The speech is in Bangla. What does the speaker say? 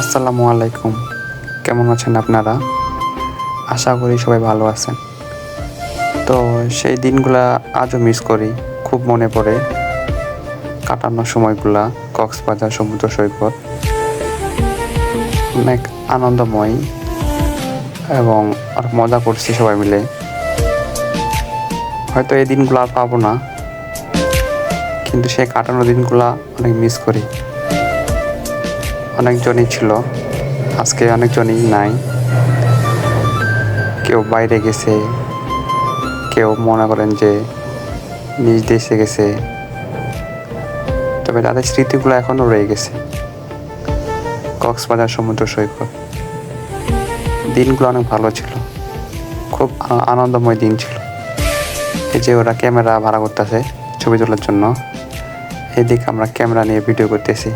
আসসালামু আলাইকুম। কেমন আছেন আপনারা? আশা করি সবাই ভালো আছেন। তো সেই দিনগুলা আজও মিস করি, খুব মনে পড়ে। কাটানোর সময়গুলা, কক্সবাজার সমুদ্র সৈকত। অনেক আনন্দময় এবং আর মজা করছি সবাই মিলে। হয়তো এই দিনগুলো আর পাবো না, কিন্তু সেই কাটানোর দিনগুলা অনেক মিস করি। অনেকজনই ছিল। আজকে অনেকজনই নাই। কেউ বাইরে গেছে। কেউ মনে করেন যে নিজ দেশে গেছে। তবে তাদের স্মৃতিগুলো এখনও রয়ে গেছে। কক্সবাজার সমুদ্র সৈকত। দিনগুলো অনেক ভালো ছিল। খুব আনন্দময় দিন ছিল। এই যে ওরা ক্যামেরা ভাড়া করতেছে ছবি তোলার জন্য, এদিকে আমরা ক্যামেরা নিয়ে ভিডিও করতেছি।